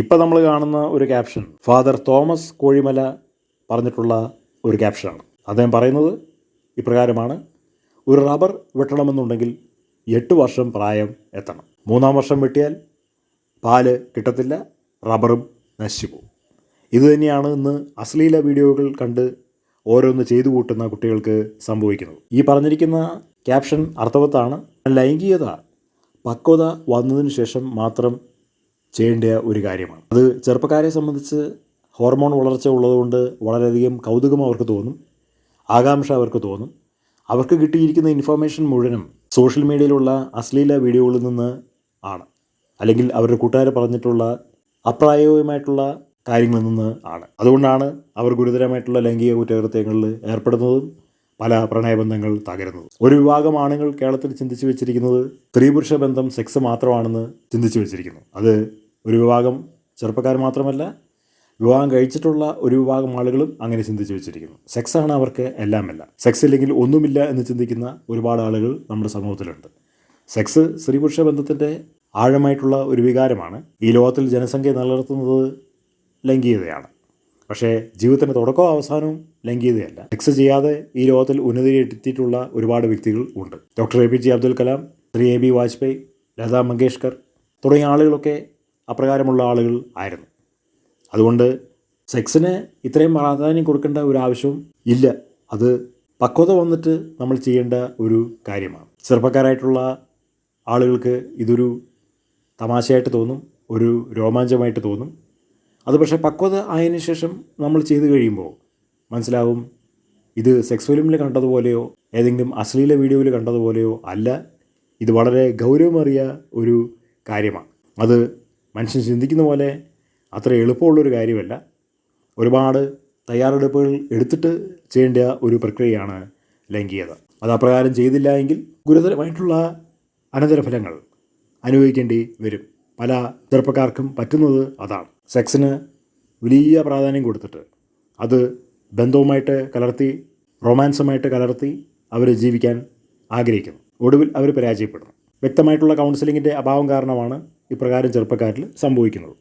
ഇപ്പം നമ്മൾ കാണുന്ന ഒരു ക്യാപ്ഷൻ ഫാദർ തോമസ് കോഴിമല പറഞ്ഞിട്ടുള്ള ഒരു ക്യാപ്ഷനാണ് അദ്ദേഹം പറയുന്നത് ഇപ്രകാരമാണ്. ഒരു റബ്ബർ വെട്ടണമെന്നുണ്ടെങ്കിൽ എട്ട് വർഷം പ്രായം എത്തണം. മൂന്നാം വർഷം വെട്ടിയാൽ പാൽ കിട്ടത്തില്ല റബ്ബറും നശിച്ചു പോകും ഇതുതന്നെയാണ് ഇന്ന് അശ്ലീല വീഡിയോകൾ കണ്ട് ഓരോന്ന് ചെയ്തു കൂട്ടുന്ന കുട്ടികൾക്ക് സംഭവിക്കുന്നത്. ഈ പറഞ്ഞിരിക്കുന്ന ക്യാപ്ഷൻ അർത്ഥവത്താണ്. ലൈംഗികത പക്വത വന്നതിന് ശേഷം മാത്രം ചെയ്യേണ്ട ഒരു കാര്യമാണ്. അത് ചെറുപ്പക്കാരെ സംബന്ധിച്ച് ഹോർമോൺ വളർച്ച ഉള്ളതുകൊണ്ട് വളരെയധികം കൗതുകം അവർക്ക് തോന്നും. ആകാംക്ഷ അവർക്ക് തോന്നും. അവർക്ക് കിട്ടിയിരിക്കുന്ന ഇൻഫർമേഷൻ മുഴുവനും സോഷ്യൽ മീഡിയയിലുള്ള അശ്ലീല വീഡിയോകളിൽ നിന്ന് ആണ്. അല്ലെങ്കിൽ അവരുടെ കൂട്ടുകാർ പറഞ്ഞിട്ടുള്ള അപ്രായോഗികമായിട്ടുള്ള കാര്യങ്ങളിൽ നിന്ന് ആണ്. അതുകൊണ്ടാണ് അവർ ഗുരുതരമായിട്ടുള്ള ലൈംഗിക കുറ്റകൃത്യങ്ങളിൽ ഏർപ്പെടുന്നതും പല പ്രണയബന്ധങ്ങൾ തകരുന്നത്. ഒരു വിഭാഗം ആണുങ്ങൾ കേരളത്തിൽ ചിന്തിച്ചു വെച്ചിരിക്കുന്നത് സ്ത്രീ പുരുഷ ബന്ധം സെക്സ് മാത്രമാണെന്ന് ചിന്തിച്ചു വെച്ചിരിക്കുന്നു. അത് ഒരു വിഭാഗം ചെറുപ്പക്കാർ മാത്രമല്ല വിവാഹം കഴിച്ചിട്ടുള്ള ഒരു വിഭാഗം ആളുകളും അങ്ങനെ ചിന്തിച്ചു വെച്ചിരിക്കുന്നു. സെക്സ് ആണ് അവർക്ക് എല്ലാമല്ല. സെക്സ് ഇല്ലെങ്കിൽ ഒന്നുമില്ല എന്ന് ചിന്തിക്കുന്ന ഒരുപാട് ആളുകൾ നമ്മുടെ സമൂഹത്തിലുണ്ട്. സെക്സ് സ്ത്രീ പുരുഷ ബന്ധത്തിന്റെ ആഴമായിട്ടുള്ള ഒരു വികാരമാണ്. ഈ ലോകത്തിൽ ജനസംഖ്യ നിലനിർത്തുന്നത് ലൈംഗികതയാണ് പക്ഷേ ജീവിതത്തിന്റെ തുടക്കവും അവസാനവും ലംഘിതയല്ല. സെക്സ് ചെയ്യാതെ ഈ ലോകത്തിൽ ഉന്നതിയിലെത്തിയിട്ടുള്ള ഒരുപാട് വ്യക്തികൾ ഉണ്ട്. Doctor A P J Abdul Kalam Shri A B Vajpayee Lata Mangeshkar തുടങ്ങിയ ആളുകളൊക്കെ അപ്രകാരമുള്ള ആളുകൾ ആയിരുന്നു. അതുകൊണ്ട് സെക്സിന് ഇത്രയും പ്രാധാന്യം കൊടുക്കേണ്ട ഒരു ആവശ്യവും ഇല്ല. അത് പക്വത വന്നിട്ട് നമ്മൾ ചെയ്യേണ്ട ഒരു കാര്യമാണ്. ചെറുപ്പക്കാരായിട്ടുള്ള ആളുകൾക്ക് ഇതൊരു തമാശയായിട്ട് തോന്നും ഒരു രോമാഞ്ചമായിട്ട് തോന്നും. അത് പക്ഷേ പക്വത ആയതിനു ശേഷം നമ്മൾ ചെയ്തു കഴിയുമ്പോൾ മനസ്സിലാവും ഇത് സെക്സ് ഫിലിമിൽ കണ്ടതുപോലെയോ ഏതെങ്കിലും അശ്ലീല വീഡിയോയിൽ കണ്ടതുപോലെയോ അല്ല. ഇത് വളരെ ഗൗരവമേറിയ ഒരു കാര്യമാണ്. അത് മനുഷ്യൻ ചിന്തിക്കുന്ന പോലെ അത്ര എളുപ്പമുള്ളൊരു കാര്യമല്ല. ഒരുപാട് തയ്യാറെടുപ്പുകൾ എടുത്തിട്ട് ചെയ്യേണ്ട ഒരു പ്രക്രിയയാണ് ലൈംഗികത. അത് അപ്രകാരം ചെയ്തില്ല എങ്കിൽ ഗുരുതരമായിട്ടുള്ള അനന്തരഫലങ്ങൾ അനുഭവിക്കേണ്ടി വരും. പല ചെറുപ്പക്കാർക്കും പറ്റുന്നത് അതാണ്. സെക്സിന് വലിയ പ്രാധാന്യം കൊടുത്തിട്ട് അത് ബന്ധവുമായിട്ട് കലർത്തി റൊമാൻസുമായിട്ട് കലർത്തി അവർ ജീവിക്കാൻ ആഗ്രഹിക്കുന്നു. ഒടുവിൽ അവർ പരാജയപ്പെടുന്നു. വ്യക്തമായിട്ടുള്ള കൗൺസിലിങ്ങിന്റെ അഭാവം കാരണമാണ് ഇപ്രകാരം ചെറുപ്പക്കാരിൽ സംഭവിക്കുന്നത്.